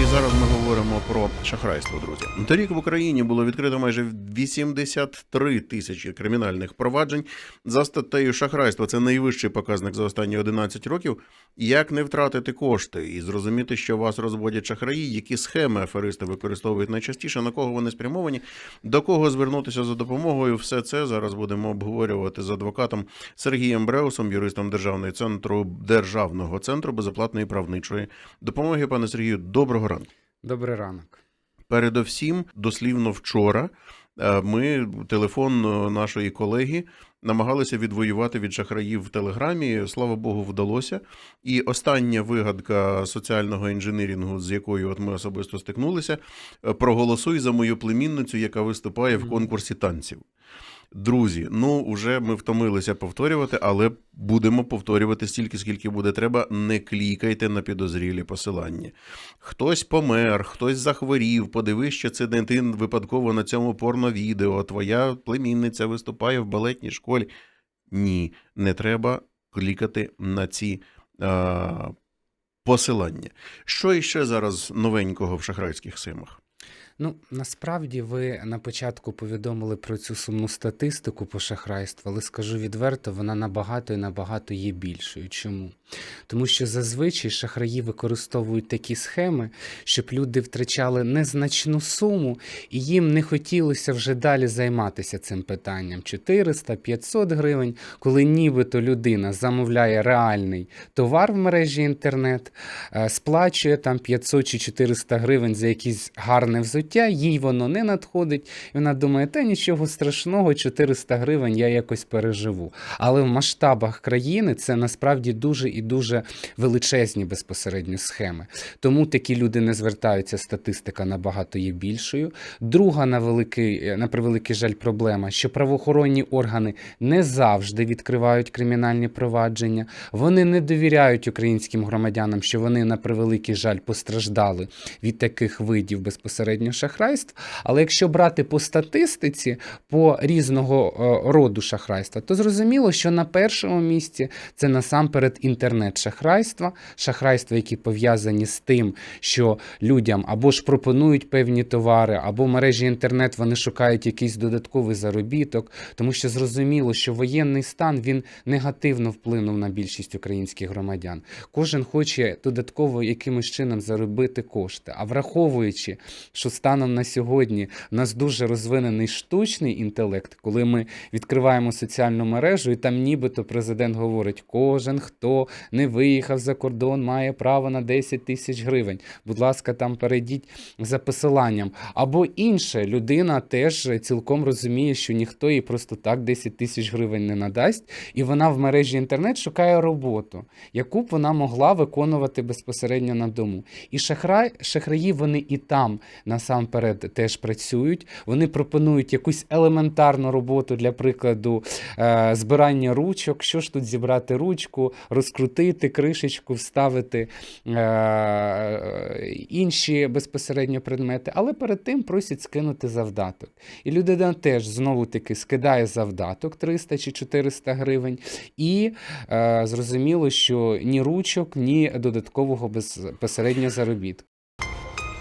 І зараз ми говоримо про шахрайство, друзі. Торік в Україні було відкрито майже 83 тисячі кримінальних проваджень за статтею шахрайство. Це найвищий показник за останні 11 років. Як не втратити кошти і зрозуміти, що вас розводять шахраї, які схеми аферисти використовують найчастіше, на кого вони спрямовані, до кого звернутися за допомогою. Все це зараз будемо обговорювати з адвокатом Сергієм Бреусом, юристом Державного центру Державного центру безоплатної правничої допомоги. Пане Сергію, доброго ранку. Добрий ранок. Передовсім, дослівно вчора, е, ми телефон е, нашої колеги намагалися відвоювати від шахраїв в Телеграмі. Слава Богу, вдалося. І остання вигадка соціального інженерінгу, з якою от ми особисто стикнулися, проголосуй за мою племінницю, яка виступає в конкурсі танців. Друзі, ну вже ми втомилися повторювати, але будемо повторювати стільки, скільки буде треба. Не клікайте на підозрілі посилання. Хтось помер, хтось захворів. Подивись, що це ти випадково на цьому порновідео. Твоя племінниця виступає в балетній школі. Ні, не треба клікати на ці а, посилання. Що іще зараз новенького в шахрайських схемах? Ну, насправді ви на початку повідомили про цю сумну статистику по шахрайству, але скажу відверто, вона набагато і набагато є більшою. Чому? Тому що зазвичай шахраї використовують такі схеми, щоб люди втрачали незначну суму, і їм не хотілося вже далі займатися цим питанням 400-500 гривень, коли нібито людина замовляє реальний товар в мережі інтернет, е, сплачує там 500 чи 400 гривень за якесь гарне взуття, їй воно не надходить, і вона думає, та нічого страшного, 400 гривень я якось переживу. Але в масштабах країни це насправді дуже і дуже величезні безпосередньо схеми. Тому такі люди не звертаються, статистика набагато є більшою. Друга на великий, на превеликий жаль, проблема, що правоохоронні органи не завжди відкривають кримінальні провадження. Вони не довіряють українським громадянам, що вони на превеликий жаль постраждали від таких видів безпосередньо шахрайств. Але якщо брати по статистиці по різного е, роду шахрайства, то зрозуміло, що на першому місці це насамперед інтернет-шахрайства, шахрайства, які пов'язані з тим, що людям або ж пропонують певні товари, або в мережі інтернет вони шукають якийсь додатковий заробіток, тому що зрозуміло, що воєнний стан він негативно вплинув на більшість українських громадян. Кожен хоче додатково якимось чином заробити кошти. А враховуючи, що станом на сьогодні в нас дуже розвинений штучний інтелект, коли ми відкриваємо соціальну мережу, і там нібито президент говорить: кожен, хто не виїхав за кордон, має право на 10 тисяч гривень. Будь ласка, там перейдіть за посиланням. Або інше, людина теж цілком розуміє, що ніхто їй просто так 10 тисяч гривень не надасть, і вона в мережі інтернет шукає роботу, яку б вона могла виконувати безпосередньо на дому. І шахраї вони і там насамперед теж працюють. Вони пропонують якусь елементарну роботу, для прикладу, е, збирання ручок. Що ж тут зібрати ручку, розкрутити кришечку, вставити е, інші безпосередньо предмети, але перед тим просять скинути завдаток. І людина теж знову таки скидає завдаток 300 чи 400 гривень, і е, зрозуміло, що ні ручок, ні додаткового безпосередньо заробітку.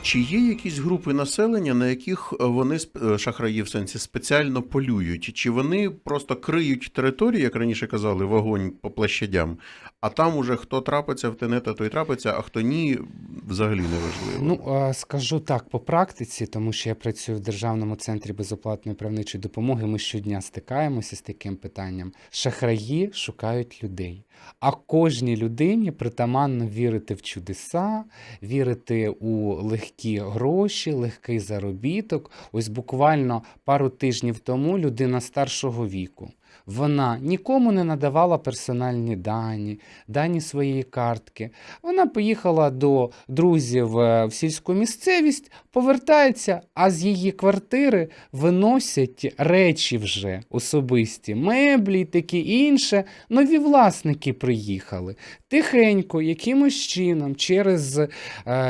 Чи є якісь групи населення, на яких е, вони е, шахраї в сенсі спеціально полюють? Чи вони просто криють територію, як раніше казали, вогонь по площадям, а там уже хто трапиться в тенета, той трапиться, а хто ні, взагалі не важливо. Ну, скажу так, по практиці, тому що я працюю в Державному центрі безоплатної правничої допомоги. Ми щодня стикаємося з таким питанням. Шахраї шукають людей. А кожній людині притаманно вірити в чудеса, вірити у легкі гроші, легкий заробіток. Ось буквально пару тижнів тому людина старшого віку. Вона нікому не надавала персональні дані, дані своєї картки. Вона поїхала до друзів е, в сільську місцевість, повертається, а з її квартири виносять речі вже особисті, меблі, таке інше. Нові власники приїхали. Тихенько, якимось чином, через е,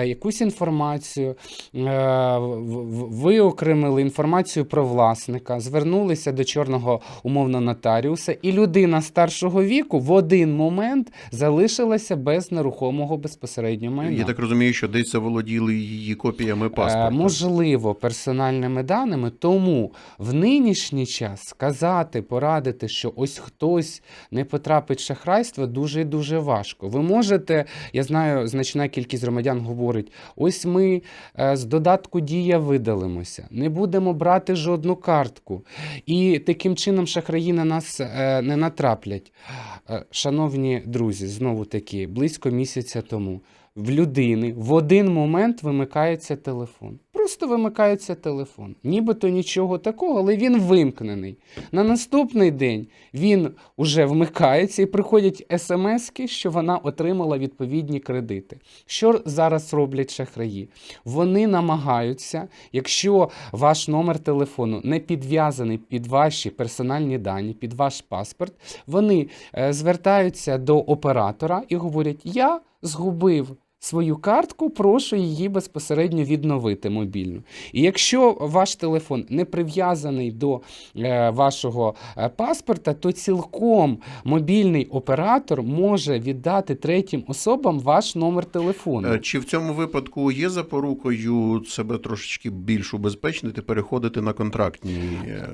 якусь інформацію е, виокремили інформацію про власника, звернулися до чорного умовно нотаріуса, і людина старшого віку в один момент залишилася без нерухомого безпосередньо майна. Я так розумію, що десь заволоділи її копіями Е, паспорта. можливо, персональними даними. Тому в нинішній час сказати, порадити, що ось хтось не потрапить в шахрайство, дуже дуже важко. Ви можете, я знаю, значна кількість громадян говорить: ось ми е, з додатку дія видалимося, не будемо брати жодну картку. І таким чином шахраї на нас е, не натраплять. Е, Шановні друзі, знову таки, близько місяця тому в людини в один момент вимикається телефон. Просто вимикається телефон. Нібито нічого такого, але він вимкнений. На наступний день він уже вмикається і приходять смски, що вона отримала відповідні кредити. Що зараз роблять шахраї? Вони намагаються, якщо ваш номер телефону не підв'язаний під ваші персональні дані, під ваш паспорт, вони е, звертаються до оператора і говорять: Я згубив. Свою картку, прошу її безпосередньо відновити мобільну. І якщо ваш телефон не прив'язаний до е, вашого е, паспорта, то цілком мобільний оператор може віддати третім особам ваш номер телефону. Е, Чи в цьому випадку є запорукою себе трошечки більш убезпечити, переходити на контрактні.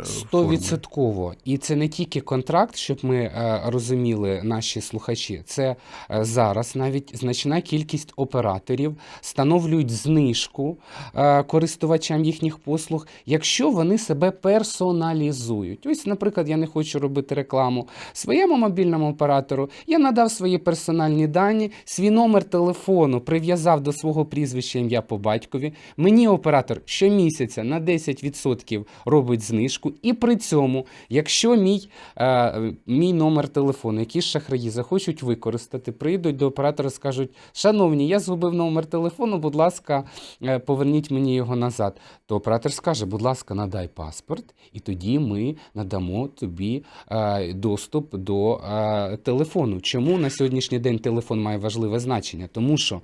Стовідсотково. І це не тільки контракт, щоб ми розуміли наші слухачі. Це зараз навіть значна кількість операторів встановлюють знижку е, користувачам їхніх послуг, якщо вони себе персоналізують. Ось, наприклад, я не хочу робити рекламу своєму мобільному оператору. Я надав свої персональні дані, свій номер телефону прив'язав до свого прізвища ім'я по батькові. Мені оператор щомісяця на 10% робить знижку, і при цьому, якщо мій, е, мій номер телефону, який шахраї захочуть використати, прийдуть до оператора, скажуть: Шановні, я згубив номер телефону, будь ласка, е, поверніть мені його назад. То оператор скаже, будь ласка, надай паспорт, і тоді ми надамо тобі е, доступ до е, телефону. Чому на сьогоднішній день телефон має важливе значення? Тому що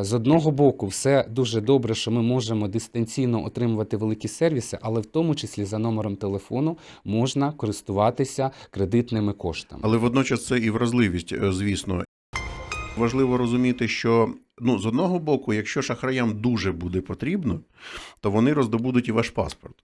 з одного боку все дуже добре, що ми можемо дистанційно отримувати великі сервіси, але в тому числі за номером телефону можна користуватися кредитними коштами. Але водночас це і вразливість, звісно. Важливо розуміти, що ну, з одного боку, якщо шахраям дуже буде потрібно, то вони роздобудуть і ваш паспорт.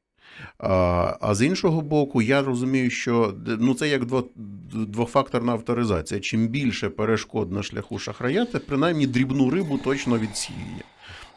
А, а з іншого боку, я розумію, що ну, це як дво, двофакторна авторизація. Чим більше перешкод на шляху шахрая, це принаймні дрібну рибу точно відсіює.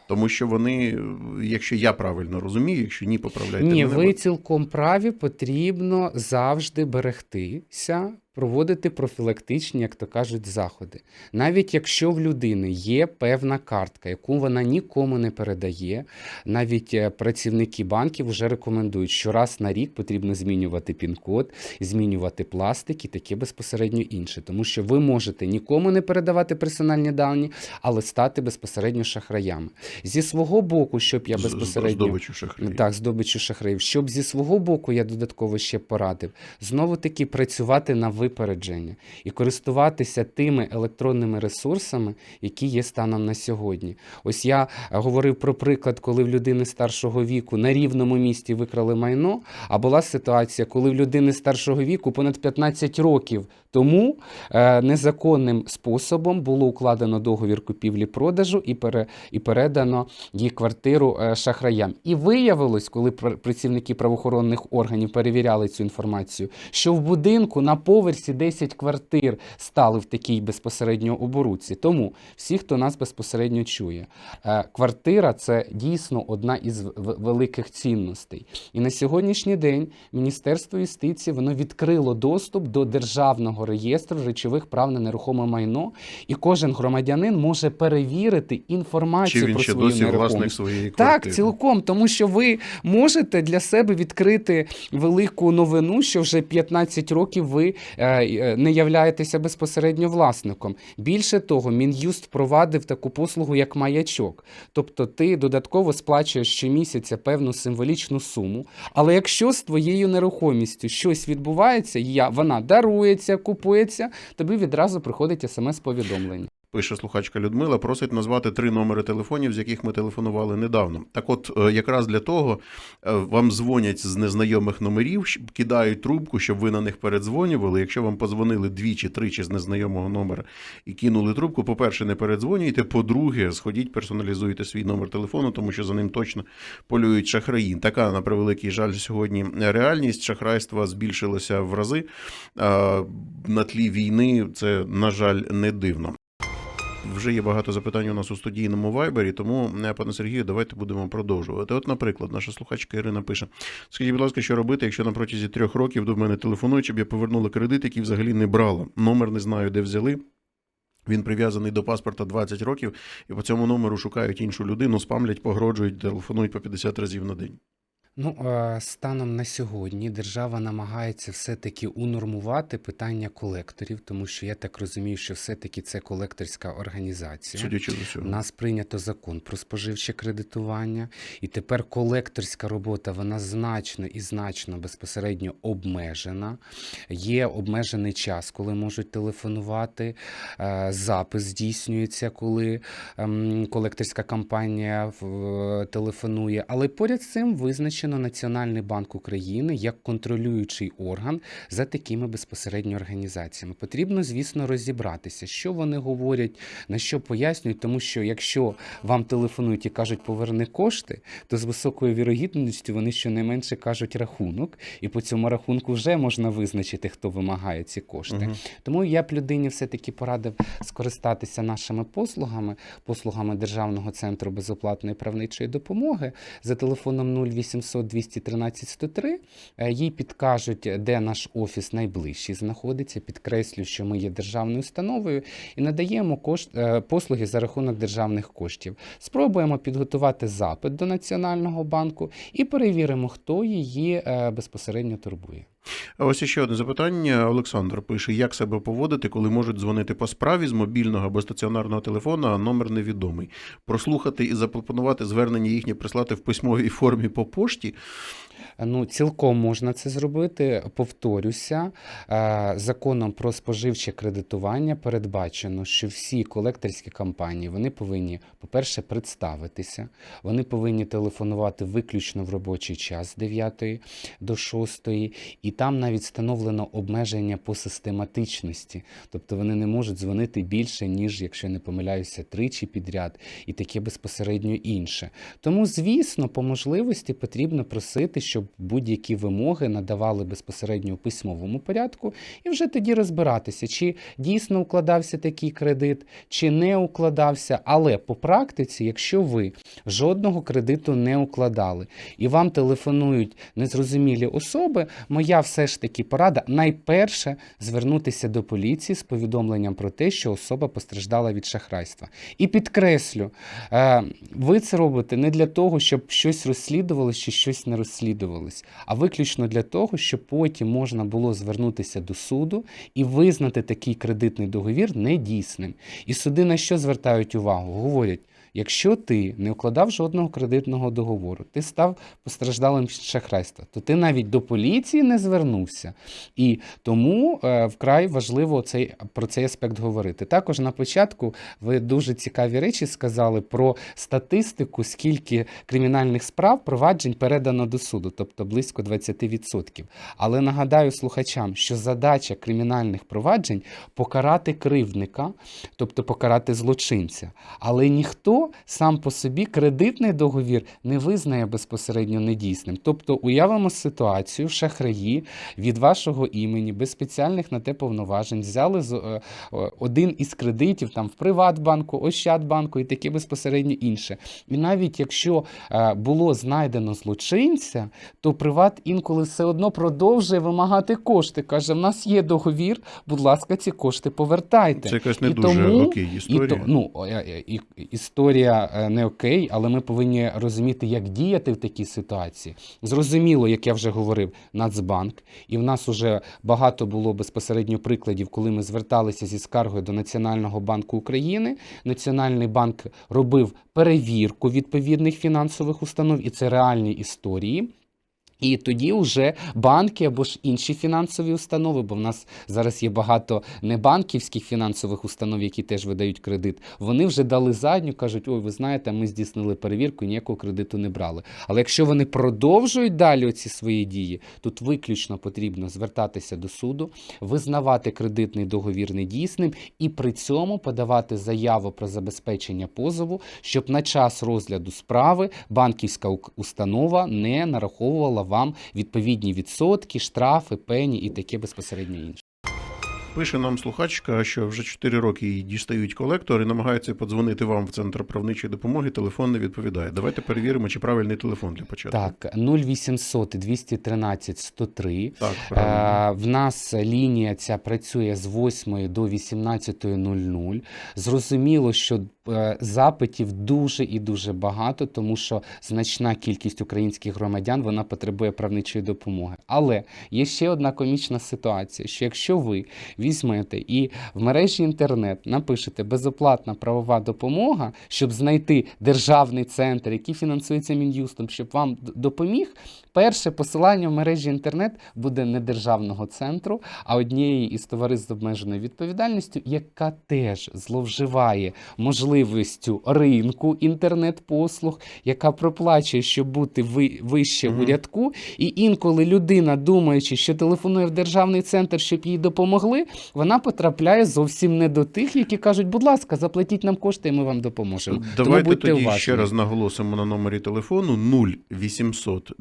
Тому що вони, якщо я правильно розумію, якщо ні, поправляйте Ні, мене, ви цілком праві, потрібно завжди берегтися, проводити профілактичні, як то кажуть, заходи. Навіть якщо в людини є певна картка, яку вона нікому не передає, навіть е, працівники банків вже рекомендують, що раз на рік потрібно змінювати пін-код, змінювати пластик і таке безпосередньо інше. Тому що ви можете нікому не передавати персональні дані, але стати безпосередньо шахраями. Зі свого боку, щоб я безпосередньо. здобичу шахраїв. Так, здобичу шахраїв. Щоб зі свого боку я додатково ще порадив, знову таки працювати на випередження і користуватися тими електронними ресурсами, які є станом на сьогодні. Ось я е, говорив про приклад, коли в людини старшого віку на рівному місці викрали майно. А була ситуація, коли в людини старшого віку понад 15 років тому е, незаконним способом було укладено договір купівлі-продажу і, пере, і передано її квартиру е, шахраям. І виявилось, коли працівники правоохоронних органів перевіряли цю інформацію, що в будинку на поверсі 10 квартир стали в такій безпосередньо оборудці. Тому всі, хто нас безпосередньо чує, е, квартира це дійсно одна із великих цінностей. І на сьогоднішній день Міністерство юстиції воно відкрило доступ до державного реєстру речових прав на нерухоме майно, і кожен громадянин може перевірити Чи інформацію він про ще свою досі власник своєї квартири? Так, цілком, тому що ви можете для себе відкрити велику новину, що вже 15 років ви е, не являєтеся безпосередньо власником. Більше того, Мін'юст впровадив таку послугу, як маячок. Тобто ти додатково сплачуєш щомісяця певну символічну суму. Але якщо з твоєю нерухомістю щось відбувається, вона дарується, купується, тобі відразу приходить смс-повідомлення. Пише слухачка Людмила, просить назвати три номери телефонів, з яких ми телефонували недавно. Так, от, е, якраз для того е, вам дзвонять з незнайомих номерів, кидають трубку, щоб ви на них передзвонювали. Якщо вам позвонили двічі, тричі з незнайомого номера і кинули трубку, по-перше, не передзвонюйте. По-друге, сходіть, персоналізуйте свій номер телефону, тому що за ним точно полюють шахраї. Така, на превеликий жаль, сьогодні реальність. Шахрайства збільшилося в рази. На тлі війни це, на жаль, не дивно. Вже є багато запитань у нас у студійному вайбері, тому, е, пане Сергію, давайте будемо продовжувати. От, наприклад, наша слухачка Ірина пише: Скажіть, будь ласка, що робити, якщо на протязі трьох років до мене телефонують, щоб я повернула кредит, який взагалі не брала. Номер не знаю, де взяли. Він прив'язаний до паспорта 20 років, і по цьому номеру шукають іншу людину, спамлять, погроджують, телефонують по 50 разів на день. Ну, е, станом на сьогодні держава намагається все-таки унормувати питання колекторів, тому що я так розумію, що все-таки це колекторська організація. Судячи з У нас прийнято закон про споживче кредитування, і тепер колекторська робота вона значно і значно безпосередньо обмежена. Є обмежений час, коли можуть телефонувати. е, Запис здійснюється, коли ем, колекторська компанія телефонує. Але поряд з цим визначено Національний банк України як контролюючий орган за такими безпосередньо організаціями. Потрібно, звісно, розібратися, що вони говорять, на що пояснюють, тому що якщо вам телефонують і кажуть поверни кошти, то з високою вірогідністю вони щонайменше кажуть рахунок, і по цьому рахунку вже можна визначити, хто вимагає ці кошти. Мгм. Тому я б людині все-таки порадив скористатися нашими послугами, послугами Державного центру безоплатної правничої допомоги за телефоном 0800 213 103. Е, Їй підкажуть, де наш офіс найближчий знаходиться. Підкреслю, що ми є державною установою і надаємо кошт, е, послуги за рахунок державних коштів. Спробуємо підготувати запит до Національного банку і перевіримо, хто її е, безпосередньо турбує. Ось ще одне запитання. Олександр пише: як себе поводити, коли можуть дзвонити по справі з мобільного або стаціонарного телефона, а номер невідомий. Прослухати і запропонувати звернення їхнє прислати в письмовій формі по пошті. Ну, цілком можна це зробити. Повторюся, е, законом про споживче кредитування передбачено, що всі колекторські компанії вони повинні, по-перше, представитися, вони повинні телефонувати виключно в робочий час з 9 до 6, і там навіть встановлено обмеження по систематичності. Тобто вони не можуть дзвонити більше, ніж, якщо не помиляюся, тричі підряд, і таке безпосередньо інше. Тому, звісно, по можливості потрібно просити, щоб будь-які вимоги надавали безпосередньо у письмовому порядку, і вже тоді розбиратися, чи дійсно укладався такий кредит, чи не укладався. Але по практиці, якщо ви жодного кредиту не укладали і вам телефонують незрозумілі особи, моя все ж таки порада найперше звернутися до поліції з повідомленням про те, що особа постраждала від шахрайства. І підкреслю, е, ви це робите не для того, щоб щось розслідувалось чи щось не розслідувалось, а виключно для того, щоб потім можна було звернутися до суду і визнати такий кредитний договір недійсним. І суди на що звертають увагу? Говорять. Якщо ти не укладав жодного кредитного договору, ти став постраждалим шахрайства, то ти навіть до поліції не звернувся. І тому е, вкрай важливо цей, про цей аспект говорити. Також на початку ви дуже цікаві речі сказали про статистику, скільки кримінальних справ проваджень передано до суду, тобто близько 20%. Але нагадаю слухачам, що задача кримінальних проваджень покарати кривдника, тобто покарати злочинця. Але ніхто сам по собі кредитний договір не визнає безпосередньо недійсним. Тобто уявимо ситуацію, шахраї від вашого імені без спеціальних на те повноважень взяли е, е, один із кредитів там в Приватбанку, Ощадбанку і таке безпосередньо інше. І навіть якщо е, було знайдено злочинця, то Приват інколи все одно продовжує вимагати кошти. Каже: в нас є договір, будь ласка, ці кошти повертайте. Це якась не І дуже тому- окей історія. то, ну, е, е, і, історія е, не окей, але ми повинні розуміти, як діяти в такій ситуації. Зрозуміло, як я вже говорив, Нацбанк, і в нас уже багато було безпосередньо прикладів, коли ми зверталися зі скаргою до Національного банку України. Національний банк робив перевірку відповідних фінансових установ, і це реальні історії. І тоді вже банки або ж інші фінансові установи, бо в нас зараз є багато небанківських фінансових установ, які теж видають кредит. Вони вже дали задню, кажуть: ой, ви знаєте, ми здійснили перевірку, ніякого кредиту не брали. Але якщо вони продовжують далі оці свої дії, тут виключно потрібно звертатися до суду, визнавати кредитний договір недійсним і при цьому подавати заяву про забезпечення позову, щоб на час розгляду справи банківська установа не нараховувала вам відповідні відсотки, штрафи, пені і таке безпосередньо інше. Пише нам слухачка, що вже 4 роки їй дістають колектор і намагаються подзвонити вам в центр правничої допомоги. Телефон не відповідає. Давайте перевіримо, чи правильний телефон для початку. Так, 0800 213 103. так правильно. Е, в нас лінія ця працює з 8 до 18.00. Зрозуміло, що запитів дуже і дуже багато, тому що значна кількість українських громадян вона потребує правничої допомоги. Але є ще одна комічна ситуація: що якщо ви візьмете і в мережі інтернет напишете безоплатна правова допомога, щоб знайти державний центр, який фінансується мін'юстом, щоб вам допоміг. Перше посилання в мережі інтернет буде не державного центру, а однієї із товариств з обмеженою відповідальністю, яка теж зловживає можливістю ринку інтернет-послуг, яка проплачує, щоб бути ви- вище Мгм. у рядку. І інколи людина, думаючи, що телефонує в державний центр, щоб їй допомогли, вона потрапляє зовсім не до тих, які кажуть, будь ласка, заплатіть нам кошти, і ми вам допоможемо. Давайте Тому будьте тоді уважні. ще раз наголосимо на номері телефону 0800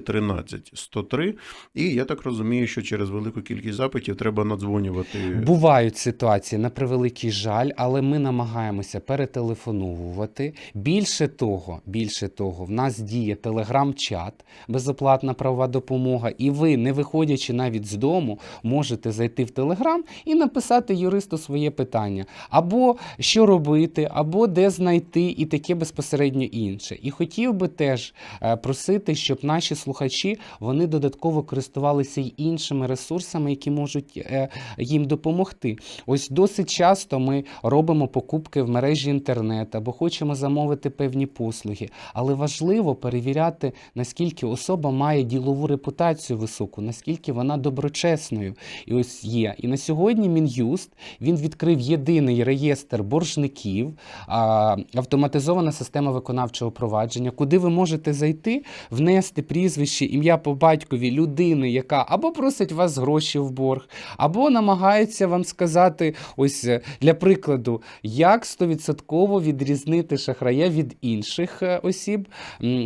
213 103. І я так розумію, що через велику кількість запитів треба надзвонювати. Бувають ситуації на превеликий жаль, але ми намагаємося перетелефонувати. Більше того, більше того, в нас діє телеграм-чат, безоплатна правова допомога, і ви, не виходячи навіть з дому, можете зайти в телеграм і написати юристу своє питання, або що робити, або де знайти, і таке безпосередньо інше. І хотів би теж е, просити, щоб наші слухачі вони додатково користувалися й іншими ресурсами, які можуть е, їм допомогти. Ось досить часто ми робимо покупки в мережі інтернет або хочемо замовити певні послуги, але важливо перевіряти, наскільки особа має ділову репутацію високу, наскільки вона доброчесною. І ось є. І на сьогодні Мін'юст він відкрив єдиний реєстр боржників, автоматизована система виконавчого провадження, куди ви можете зайти, внести прізвище, ім'я по батькові людини, яка або просить вас гроші в борг, або намагається вам сказати, ось е, для прикладу, як 100% відрізнити шахрая від інших е, осіб.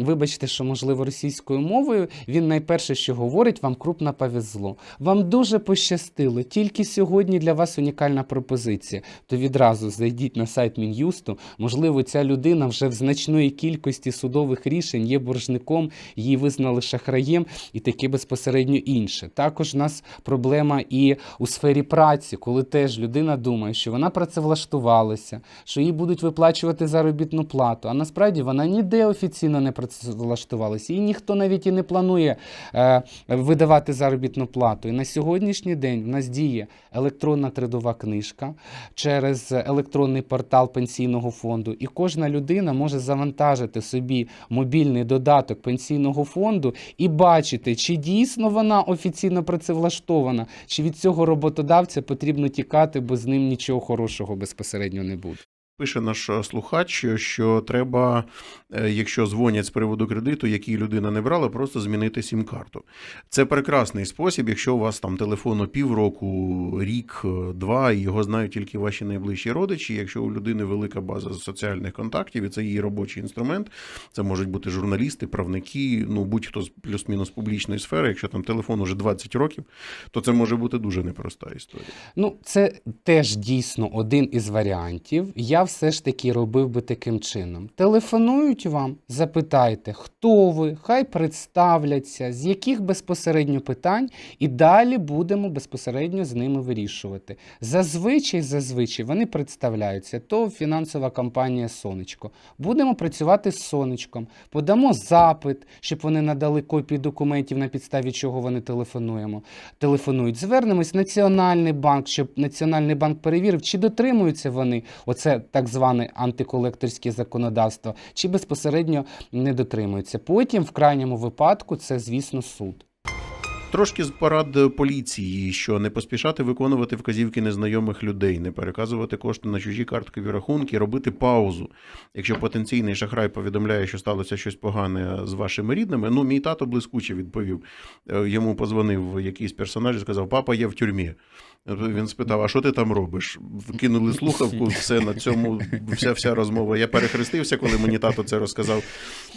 Вибачте, що можливо російською мовою він найперше, що говорить, вам крупно повезло. Вам дуже пощастило. Тільки сьогодні для вас унікальна пропозиція. То відразу зайдіть на сайт Мін'юсту. Можливо, ця людина вже в значної кількості судових рішень є боржником, її визнали шахраєм і таке безпосередньо інше. Також в нас проблема і у сфері праці, коли теж людина думає, що вона працевлаштувалася, що їй будуть виплачувати заробітну плату. А насправді вона ніде офіційно не працевлаштувалася. І ніхто навіть і не планує е, видавати заробітну плату. І на сьогоднішній день в нас діє електронна трудова книжка через електронний портал пенсійного фонду. І кожна людина може завантажити собі мобільний додаток пенсійного фонду і бачити, чи дійсно вона офіційно працевлаштована, чи від цього роботодавця потрібно тікати, бо з ним нічого хорошого безпосередньо не буде. Пише наш е, слухач, що треба, е, якщо дзвонять з приводу кредиту, який людина не брала, просто змінити сім-карту. Це прекрасний спосіб, якщо у вас там телефону півроку, рік, е, два, і його знають тільки ваші найближчі родичі. Якщо у людини велика база соціальних контактів, і це її робочий інструмент, це можуть бути журналісти, правники, ну будь-хто з плюс-мінус публічної сфери. Якщо там телефон уже 20 років, то це може бути дуже непроста історія. Ну, це теж дійсно один із варіантів. Я все ж таки робив би таким чином: телефонують вам, запитайте, хто ви, хай представляться, з яких безпосередньо питань, і далі будемо безпосередньо з ними вирішувати. Зазвичай, зазвичай вони представляються, то фінансова компанія Сонечко. Будемо працювати з сонечком, подамо запит, щоб вони надали копії документів, на підставі чого вони телефонуємо. Телефонують. Звернемось в Національний банк, щоб Національний банк перевірив, чи дотримуються вони оце так так зване антиколекторське законодавство, чи безпосередньо не дотримуються. Потім, в крайньому випадку, це, звісно, суд. Трошки з порад поліції, що не поспішати виконувати вказівки незнайомих людей, не переказувати кошти на чужі карткові рахунки, робити паузу. Якщо потенційний шахрай повідомляє, що сталося щось погане з вашими рідними, ну мій тато блискуче відповів. Е, Йому позвонив якийсь персонаж і сказав: Папа, я в тюрмі. Він спитав: А що ти там робиш? Вкинули слухавку, все на цьому, вся вся розмова. Я перехрестився, коли мені тато це розказав.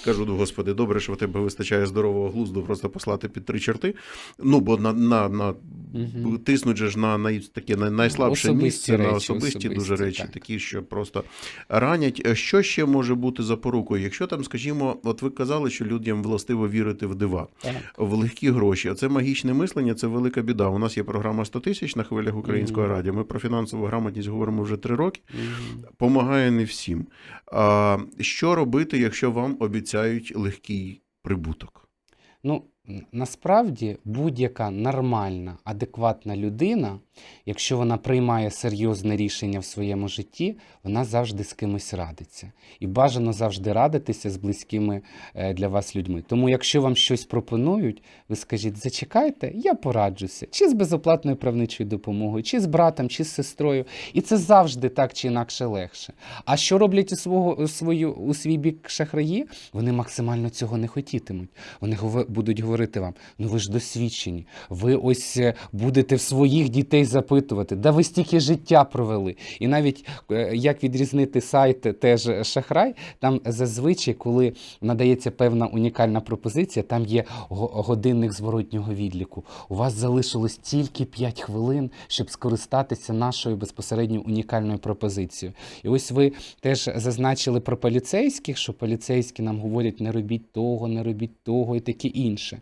Кажу, «Ну, господи, добре, що в тебе вистачає здорового глузду просто послати під три черти. Ну, бо на, на, на Мгм. тиснуть же ж на най, таке на найслабше Особисті місце, на речі, особисті, дуже речі, так. такі, що просто ранять. Е, Що ще може бути запорукою? Якщо там, скажімо, от ви казали, що людям властиво вірити в дива, Так. в легкі гроші. Оце магічне мислення, це велика біда. У нас є програма 100 тисяч на хвилях українського Мгм. радіо. Ми про фінансову грамотність говоримо вже три роки. Мгм. Помагає не всім. А, що робити, якщо вам обіцяють легкий прибуток? Ну, насправді будь-яка нормальна, адекватна людина, якщо вона приймає серйозне рішення в своєму житті, вона завжди з кимось радиться. І бажано завжди радитися з близькими е, для вас людьми. Тому, якщо вам щось пропонують, ви скажіть: зачекайте, я пораджуся, чи з безоплатною правничою допомогою, чи з братом, чи з сестрою. І це завжди так чи інакше легше. А що роблять у свого свою у свій бік шахраї? Вони максимально цього не хотітимуть. Вони будуть говорити вам: ну ви ж досвідчені, ви ось е, будете в своїх дітей запитувати, да ви стільки життя провели. І навіть е, як відрізнити сайт теж шахрай, там зазвичай, коли надається певна унікальна пропозиція, там є годинник зворотнього відліку. У вас залишилось тільки 5 хвилин, щоб скористатися нашою безпосередньо унікальною пропозицією. І ось ви теж зазначили про поліцейських, що поліцейські нам говорять, не робіть того, не робіть того і таке інше.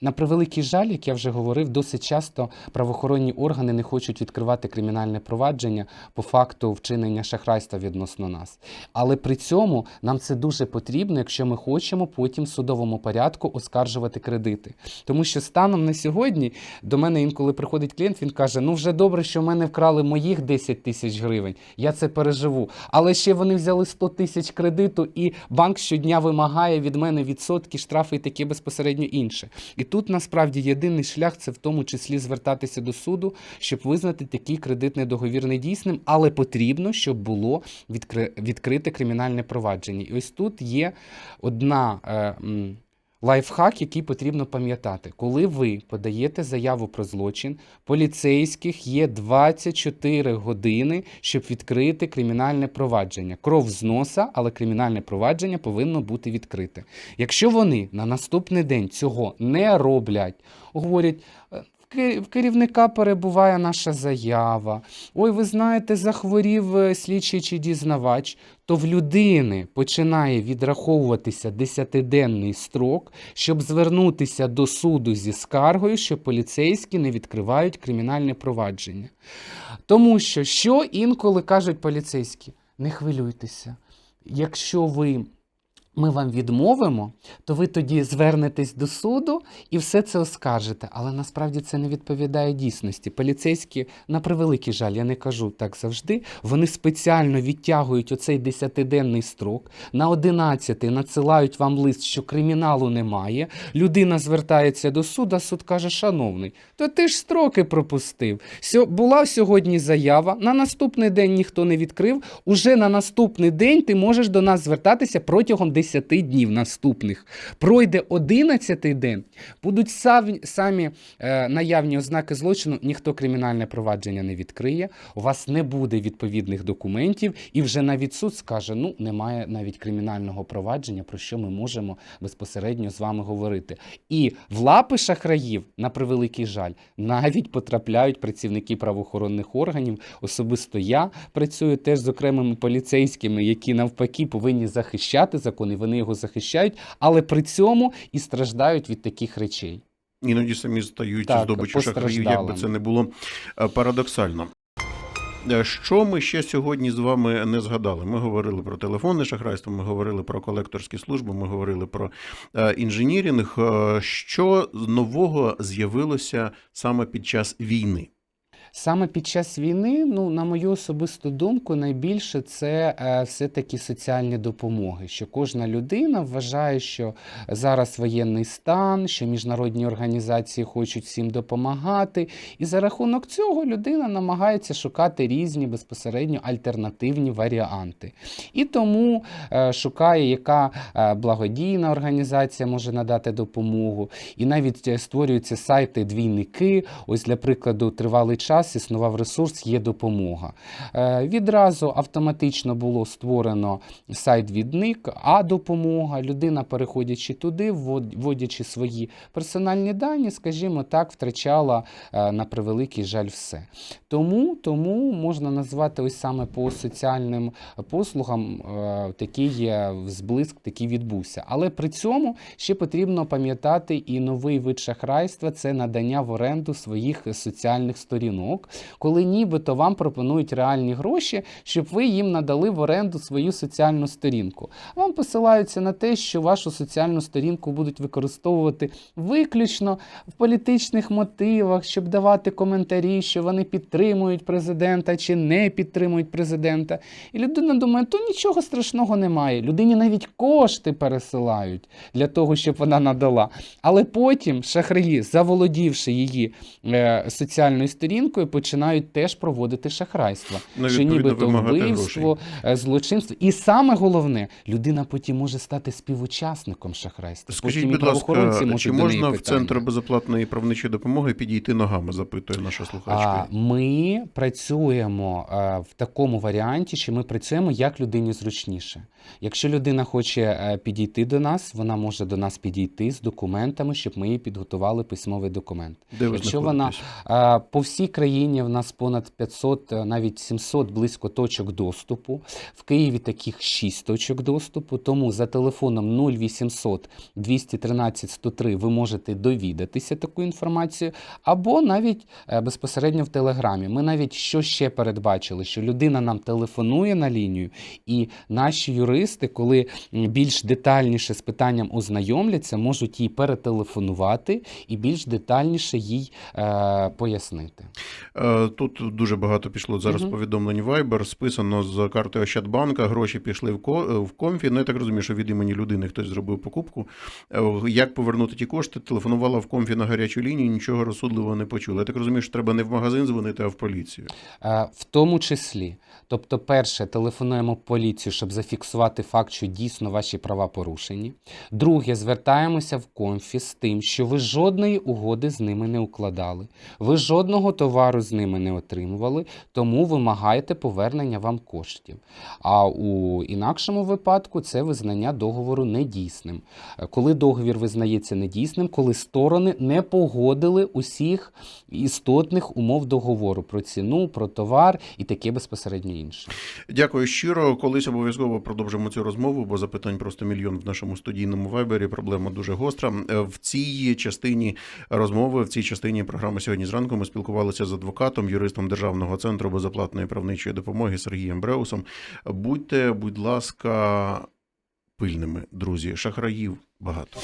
на превеликий жаль, як я вже говорив, досить часто правоохоронні органи не хочуть відкривати кримінальне провадження по факту вчинення шахрайства відносно нас. Але при цьому нам це дуже потрібно, якщо ми хочемо потім в судовому порядку оскаржувати кредити. Тому що станом на сьогодні до мене інколи приходить клієнт, він каже: ну вже добре, що в мене вкрали моїх 10 тисяч гривень, я це переживу. Але ще вони взяли 100 тисяч кредиту, і банк щодня вимагає від мене відсотки, штрафи і таке безпосередньо інше. І тут насправді єдиний шлях це в тому числі звертатися до суду, щоб визнати такий кредитний договір недійсним, але потрібно, щоб було відкри... відкрите кримінальне провадження. І ось тут є одна. Е, Лайфхак, який потрібно пам'ятати, коли ви подаєте заяву про злочин, поліцейських є 24 години, щоб відкрити кримінальне провадження. Кров з носа, але кримінальне провадження повинно бути відкрите. Якщо вони на наступний день цього не роблять, говорять. «Е, в керівника перебуває наша заява. Ой, ви знаєте, захворів е, слідчий чи дізнавач. То в людини починає відраховуватися десятиденний строк, щоб звернутися до суду зі скаргою, що поліцейські не відкривають кримінальне провадження. Тому що що інколи кажуть поліцейські? Не хвилюйтеся. Якщо ви ми вам відмовимо, то ви тоді звернетесь до суду і все це оскаржите. Але насправді це не відповідає дійсності. Поліцейські, на превеликий жаль, я не кажу так завжди. Вони спеціально відтягують оцей десятиденний строк. На одинадцятий надсилають вам лист, що криміналу немає. Людина звертається до суду, а суд каже: Шановний, то ти ж строки пропустив. Була сьогодні заява. На наступний день ніхто не відкрив. Уже на наступний день ти можеш до нас звертатися протягом 10 днів наступних. Пройде 11 день, будуть самі, е, наявні ознаки злочину, ніхто кримінальне провадження не відкриє, у вас не буде відповідних документів, і вже навіть суд скаже: ну, немає навіть кримінального провадження, про що ми можемо безпосередньо з вами говорити. І в лапи шахраїв, на превеликий жаль, навіть потрапляють працівники правоохоронних органів. Особисто я працюю теж з окремими поліцейськими, які навпаки повинні захищати закон, і вони його захищають, але при цьому і страждають від таких речей. Іноді самі стають Так, здобиччю шахраїв, як би це не було е, парадоксально. Е, Що ми ще сьогодні з вами не згадали? Ми говорили про телефонне шахрайство, ми говорили про колекторські служби, ми говорили про е, інженірінг. Що нового з'явилося саме під час війни? Саме під час війни, ну, на мою особисту думку, найбільше це е, все-таки соціальні допомоги. Що кожна людина вважає, що зараз воєнний стан, що міжнародні організації хочуть всім допомагати. І за рахунок цього людина намагається шукати різні безпосередньо альтернативні варіанти. І тому е, шукає, яка е, благодійна організація може надати допомогу. І навіть створюються сайти двійники. Ось для прикладу, тривалий час існував ресурс є допомога. Е, Відразу автоматично було створено сайт відник, а допомога. Людина, переходячи туди, вводячи свої персональні дані, скажімо так, втрачала е, на превеликий жаль все. Тому, тому можна назвати ось саме по соціальним послугам е, такий е, зблиск такий відбувся. Але при цьому ще потрібно пам'ятати і новий вид шахрайства це надання в оренду своїх соціальних сторінок, коли нібито вам пропонують реальні гроші, щоб ви їм надали в оренду свою соціальну сторінку. Вам посилаються на те, що вашу соціальну сторінку будуть використовувати виключно в політичних мотивах, щоб давати коментарі, що вони підтримують президента чи не підтримують президента. І людина думає, то нічого страшного немає. Людині навіть кошти пересилають для того, щоб вона надала. Але потім шахраї, заволодівши її е, соціальною сторінкою, починають теж проводити шахрайство. Ну, що відповідно, нібито вбивство, е, злочинство. І саме головне, людина потім може стати співучасником шахрайства. Скажіть, потім будь ласка, чи можна в центр безоплатної правничої допомоги підійти ногами? Запитує наша А, слухачка. ми працюємо е, в такому варіанті, що ми працюємо як людині зручніше. Якщо людина хоче е, підійти до нас, вона може до нас підійти з документами, щоб ми їй підготували письмовий документ. Де якщо вона-? Е, По всій країні в нас понад 500, е, навіть 700 близько точок доступу. В Києві таких 6 точок доступу. Тому за телефоном 0800 213 103 ви можете довідатися таку інформацію, або навіть е, безпосередньо в Телеграмі. Ми навіть що ще передбачили, що людина нам телефонує на лінію, і наші юристи, коли більш детальніше з питанням ознайомляться, можуть їй перетелефонувати і більш детальніше їй е, пояснити. Е, Тут дуже багато пішло зараз Мгм. повідомлень Viber, списано з карти Ощадбанка, гроші пішли в комфі. Ну, я так розумію, що від імені людини хтось зробив покупку. Е, Як повернути ті кошти? Телефонувала в комфі на гарячу лінію, нічого розсудливого не почула. Я так розумію, що треба не в магазин дзвонити, а в поліцію. Е, В тому числі, тобто, перше, телефонуємо в поліцію, щоб зафіксувати факт, що дійсно ваші права порушені. Друге, звертаємося в конфі з тим, що ви жодної угоди з ними не укладали, ви жодного товару з ними не отримували, тому вимагаєте повернення вам коштів. А у інакшому випадку це визнання договору недійсним. Е, Коли договір визнається недійсним, коли сторони не погодили усіх істотних умов договору про ціну, про товар і таке безпосередньо інше. Дякую щиро. Колись обов'язково продовжимо цю розмову, бо запитань просто мільйон в нашому студійному вайбері. Проблема дуже гостра. В цій частині розмови, в цій частині програми сьогодні зранку ми спілкувалися з адвокатом, юристом Державного центру безоплатної правничої допомоги Сергієм Бреусом. Будьте, будь ласка, пильними, друзі. Шахраїв багато.